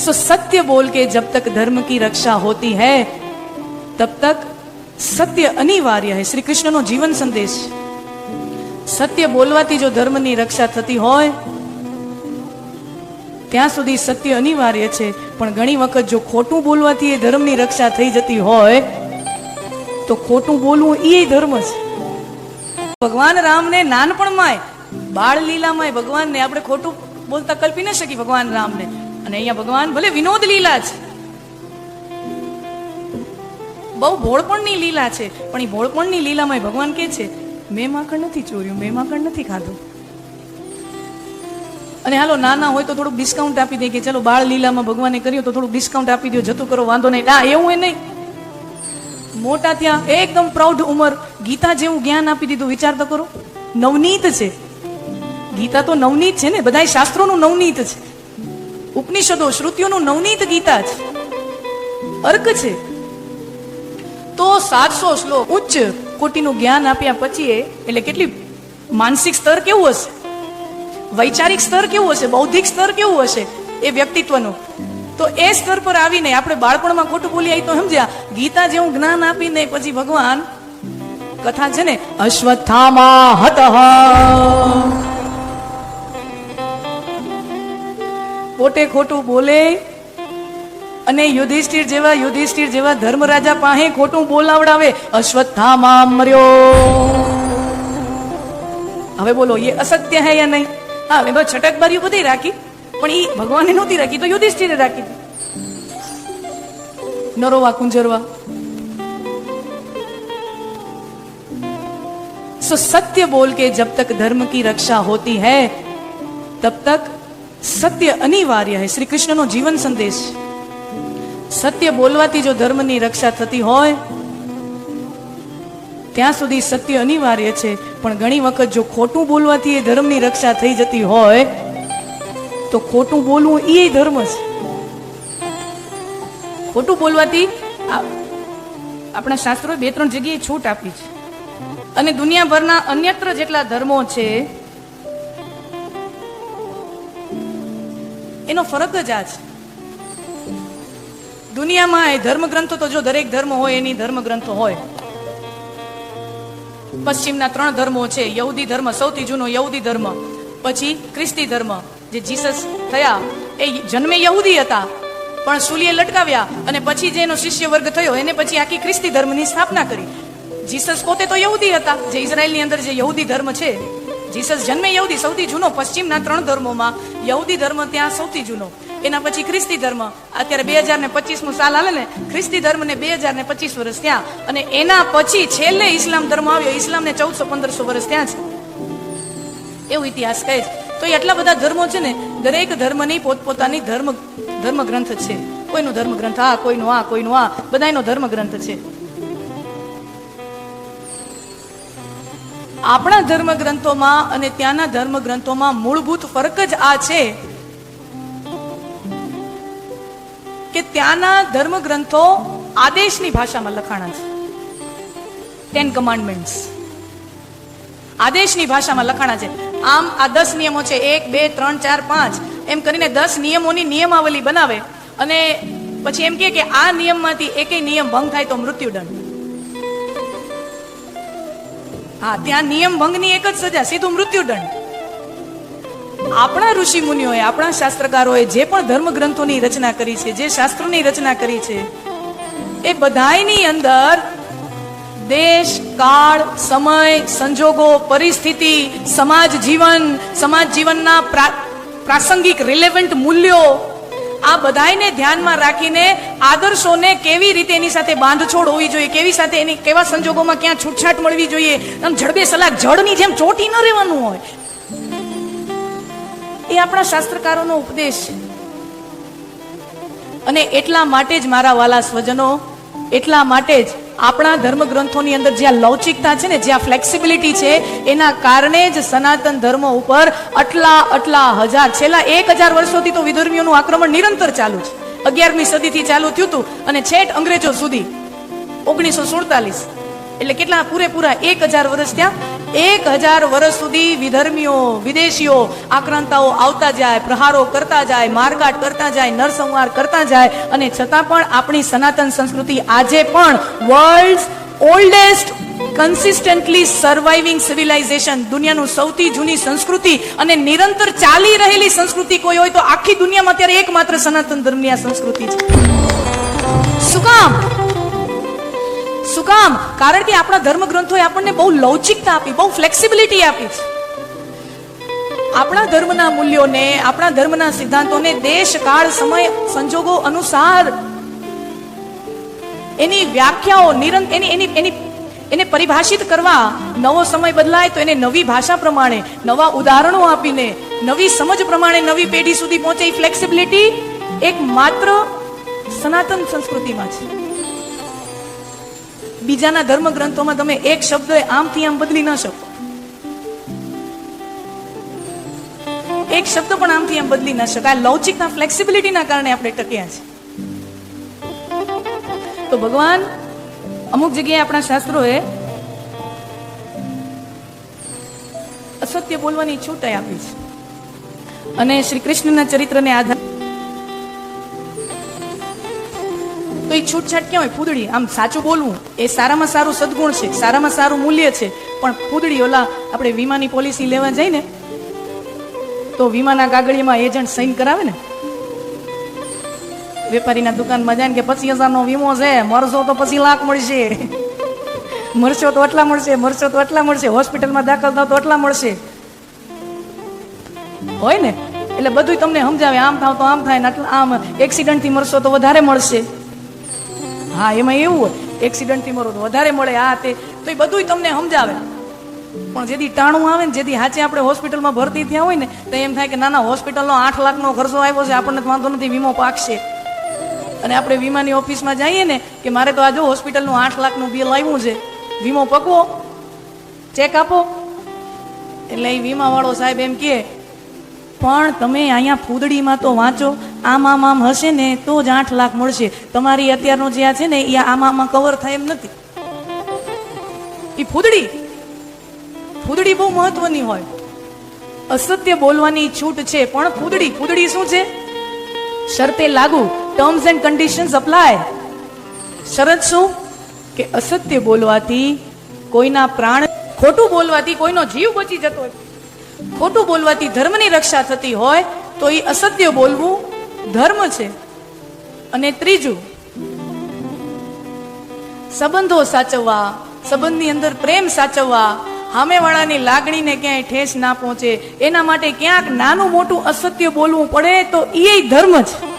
सो सत्य बोल के जब तक धर्म की रक्षा होती है तब तक સત્ય અનિવાર્ય है શ્રી કૃષ્ણનો જીવન સંદેશ સત્ય બોલવાથી જો ધર્મની રક્ષા થતી હોય ત્યાં સુધી સત્ય અનિવાર્ય છે પણ ઘણી વખત જો ખોટું બોલવાથી એ ધર્મની રક્ષા થઈ જતી હોય તો ખોટું બોલવું એ ધર્મ છે ભગવાન રામને નાનપણમાંય બાળ લીલામાંય ભગવાનને આપણે ખોટું બોલતા કલ્પી ન શકી ભગવાન રામને અને અહીંયા ભગવાન ભલે વિનોદ લીલા છે. બહુ ભોળપણની લીલા છે, પણ એ ભોળપણની લીલામાં ભગવાન કે છે, મેં માખણ નથી ચોર્યું, મેં માખણ નથી ખાધું. અને હાલો, નાના હોય તો થોડુંક ડિસ્કાઉન્ટ આપી દે કે ચલો બાળ લીલામાં ભગવાને કર્યું તો થોડુંક ડિસ્કાઉન્ટ આપી દો જતું કરો, વાંધો નહીં. ના, એવું એ નહીં. મોટા ત્યાં એકદમ પ્રૌઢ ઉંમર, ગીતા જેવું જ્ઞાન આપી દીધું, વિચાર તો કરો. નવનીત છે. ગીતા તો નવનીત છે ને બધા શાસ્ત્રોનું નવનીત છે. ઉપનિષદો, શ્રુતિઓનું નવનીત ગીતા છે અર્ક છે. તો સાતસો શ્લોક ઉચ્ચ કોટીનું જ્ઞાન આપ્યા પછી એટલે કેટલી માનસિક સ્તર કેવું હશે? વૈચારિક સ્તર કેવું હશે? બૌદ્ધિક સ્તર કેવું હશે? એ વ્યક્તિત્વનું. તો એ સ્તર પર આવીને આપણે બાળપણમાં ખોટું બોલી આવી તો સમજ્યા. ગીતા જેવું જ્ઞાન આપીને પછી ભગવાન કથા છે ને, અશ્વત્થામા હત. પોતે ખોટું બોલે અને યુધિષ્ઠિર જેવા યુધિષ્ઠિર જેવા ધર્મરાજા પાસે ખોટું બોલાવડાવે, અશ્વત્થામા મર્યો. હવે બોલો, એ અસત્ય હે યા નહીં? હા મેં છટક બારીઓ બધી રાખી, પણ એ ભગવાને નહોતી રાખી, તો યુધિષ્ઠિરે રાખી નરોવા કુંજરવા. સો સત્ય બોલ કે જબ તક ધર્મ કી રક્ષા હોતી હૈ, તબ તક સત્ય અનિવાર્ય હે. શ્રી કૃષ્ણનો જીવન સંદેશ. સત્ય બોલવાથી જો ધર્મની રક્ષા થતી હોય, ત્યાં સુધી સત્ય અનિવાર્ય છે. પણ ઘણી વખત જો ખોટું બોલવાથી એ ધર્મની રક્ષા થઈ જતી હોય, તો ખોટું બોલવું એ ધર્મ છે. ખોટું બોલવાથી આપણા શાસ્ત્રોએ બે ત્રણ જગ્યાએ છૂટ આપી છે. અને દુનિયાભરના અન્યત્ર જેટલા ધર્મો છે એનો ફરક જ આ છે. દુનિયામાં એ ધર્મ ગ્રંથો તો જો દરેક ધર્મ હોય, એની ધર્મ ગ્રંથો હોય. પશ્ચિમના ત્રણ ધર્મો છે, યહૂદી ધર્મ, સૌથી જૂનો યહૂદી ધર્મ, પછી ખ્રિસ્તી ધર્મ, જે જીસસ થયા, એ જન્મે યહૂદી હતા, પણ સુલીએ લટકાવ્યા, અને પછી જે એનો શિષ્ય વર્ગ થયો, એને પછી આખી ખ્રિસ્તી ધર્મની સ્થાપના કરી. જીસસ પોતે તો યહૂદી હતા, જે ઇઝરાયલની અંદર જે યહૂદી ધર્મ છે જીસસ જન્મે યહૂદી સૌથી જૂનો, પશ્ચિમના ત્રણ ધર્મોમાં. યહૂદી ધર્મ ત્યાં સૌથી જૂનો. એના પછી ખ્રિસ્તી ધર્મ. અત્યારે બે હજાર ને પચીસમું સાલ હાલે ને. ખ્રિસ્તી ધર્મ ને બે હજાર ને પચીસ વર્ષ ત્યાં અને એના પછી છેલ્લે ઇસ્લામ ધર્મ આવ્યો. ઇસ્લામ ને ચૌદસો પંદરસો વર્ષ ત્યાં છે. એવું ઇતિહાસ કહે છે. તો એ આટલા બધા ધર્મો છે ને, દરેક ધર્મની પોતપોતાની ધર્મ ધર્મ ગ્રંથ છે. કોઈનો ધર્મ ગ્રંથ આ, કોઈનો આ કોઈનો આ. બધાનો ધર્મ ગ્રંથ છે. આપણા ધર્મગ્રંથોમાં અને ત્યાંના ધર્મગ્રંથોમાં મૂળભૂત ફરક જ આ છે કે ત્યાંના ધર્મગ્રંથો આદેશની ભાષામાં લખાણા છે. ટેન કમાન્ડમેન્ટ્સ આદેશની ભાષામાં લખાણા છે. આમ આ દસ નિયમો છે. એક, બે, ત્રણ, ચાર, પાંચ. એમ કરીને દસ નિયમોની નિયમાવલી બનાવે અને પછી એમ કે આ નિયમમાંથી એકેય નિયમ ભંગ થાય તો મૃત્યુદંડ. હા, ત્યાં નિયમ ભંગની એક જ સજા, સીધું મૃત્યુદંડ. આપણા ઋષિ મુનિઓએ આપણા શાસ્ત્રકારોએ જે પણ ધર્મ ગ્રંથોની રચના કરી છે, જે શાસ્ત્રોની રચના કરી છે, એ બધાયની અંદર દેશ, કાળ, સમય, સંજોગો, પરિસ્થિતિ, સમાજ જીવન, સમાજ જીવનના પ્રા- પ્રાસંગિક રિલેવન્ટ મૂલ્યો આ બધાયને ધ્યાનમાં રાખીને આદર્શોને કેવી રીતે એની સાથે બાંધછોડ હોવી જોઈએ, કેવી સાથે એની કેવા સંજોગોમાં ક્યાં છૂટછાટ મળવી જોઈએ? આમ જડબે સલાક જળની જેમ ચોટી ન રહેવાનું હોય. એ આપણા શાસ્ત્રકારોનો ઉપદેશ છે. અને એટલા માટે જ મારા વાલા સ્વજનો, એટલા માટે જ આપણા ધર્મ ગ્રંથોની અંદર જ્યાં લવચિકતા છે ને જ્યાં ફ્લેક્સિબિલિટી છે, એના કારણે જ સનાતન ધર્મ ઉપર આટલા આટલા હજાર, છેલ્લા એક હજાર વર્ષોથી તો વિધર્મીઓનું આક્રમણ નિરંતર ચાલુ છે. અગિયારમી સદીથી ચાલુ થયું હતું અને છેટ અંગ્રેજો સુધી. ઓગણીસો સુડતાલીસ. એટલે કેટલા પૂરેપૂરા એક હજાર વર્ષ ત્યાં એક હજાર વર્ષ સુધી વિધર્મીઓ, વિદેશીઓ આક્રાંતાઓ આવતા જાય, પ્રહારો કરતા જાય મારકાટ કરતા જાય, નરસંહાર કરતા જાય અને છતાં પણ આપણી સનાતન સંસ્કૃતિ આજે પણ world oldest consistently surviving civilisation દુનિયાનું સૌથી જૂની સંસ્કૃતિ અને નિરંતર ચાલી રહેલી સંસ્કૃતિ કોઈ હોય તો આખી દુનિયામાં અત્યારે એકમાત્ર સનાતન ધર્મની આ સંસ્કૃતિ છે. કામ કારણ કે આપણા ધર્મ ગ્રંથોએ આપણને બહુ લવચિકતા આપી, બહુ ફ્લેક્સિબિલિટી આપી. આપણા ધર્મના મૂલ્યોને, આપણા ધર્મના સિદ્ધાંતોને દેશ કાળ સમય સંજોગો અનુસાર એની વ્યાખ્યાઓ નિરંત એની એની એની, એને પરિભાષિત કરવા, નવો સમય બદલાય તો એને નવી ભાષા પ્રમાણે, નવા ઉદાહરણો આપીને, નવી સમજ પ્રમાણે નવી પેઢી સુધી પહોંચે એ ફ્લેક્સિબિલિટી એક માત્ર સનાતન સંસ્કૃતિમાં છે. બીજાના ધર્મ ગ્રંથોમાં તમે એક શબ્દ આમથી આમ બદલી ન શકો. એક શબ્દ પણ આમથી આમ બદલી ન શકાય. લવચિકના ફ્લેક્સિબિલિટીના કારણે આપણે ટક્યા છે તો ભગવાન, અમુક જગ્યાએ આપણા શાસ્ત્રોએ અસત્ય બોલવાની છૂટ આપી છે. અને શ્રી કૃષ્ણના ચરિત્રને આધાર તો એ છૂટછાટ ક્યાં હોય? ફૂદડી આમ સાચું બોલવું એ સારામાં સારું સદગુણ છે, સારામાં સારું મૂલ્ય છે, પણ ફૂદડી ઓલા આપણે વીમાની પોલિસી લેવા જઈએ ને તો વીમાના કાગળીમાં એજન્ટ સાઈન કરાવે ને? વેપારીના દુકાનમાં જાય ને કે પચીસ હજારનો વીમો છે મરશો તો પછી લાખ મળશે. મરશો તો આટલા મળશે, મરશો તો આટલા મળશે. હોસ્પિટલમાં દાખલ થાવ તો આટલા મળશે. હોય ને? એટલે બધું તમને સમજાવે. આમ થાવ તો આમ થાય ને આટલા આમ એક્સિડન્ટથી મરશો તો વધારે મળશે. હા, એમાં એવું હોય. એક્સિડન્ટથી મરો વધારે મળે આ તે. તો એ બધું તમને સમજાવે. પણ જેથી ટાણું આવે ને જેથી હાચે આપણે હોસ્પિટલમાં ભરતી ત્યાં હોય ને, તો એમ થાય કે ના ના, હોસ્પિટલનો આઠ લાખનો ખર્ચો આવ્યો છે, આપણને વાંધો નથી, વીમો પાકશે. અને આપણે વીમાની ઓફિસમાં જઈએ ને, કે મારે તો આ જો હોસ્પિટલનું આઠ લાખનું બિલ આવ્યું છે, વીમો પકવો, ચેક આપો. એટલે એ વીમાવાળો સાહેબ એમ કહે પણ તમે અહીંયા ફૂદડીમાં તો વાંચો. આમ આમ આમ હશે ને તો જ આઠ લાખ મળશે. તમારી અત્યારનો જે આ છે ને, એ આમ આમાં કવર થાય એમ નથી. એ ફૂદડી. ફૂદડી બહુ મહત્વની હોય. અસત્ય બોલવાની છૂટ છે, પણ ફૂદડી ફૂદડી શું છે? શરતે લાગુ. ટર્મ્સ એન્ડ કન્ડિશન્સ અપ્લાય શરત શું? કે અસત્ય બોલવાથી કોઈના પ્રાણ, ખોટું બોલવાથી કોઈનો જીવ બચી જતો હોય. ખોટું બોલવાથી ધર્મની રક્ષા થતી હોય, તો એ અસત્ય બોલવું ધર્મ છે. અને ત્રીજું, સંબંધો સાચવવા, સંબંધની અંદર પ્રેમ સાચવવા, સામેવાળાની લાગણીને ક્યાંય ઠેસ ના પહોંચે, એના માટે ક્યાંક નાનું મોટું અસત્ય બોલવું પડે તો એ ધર્મ છે.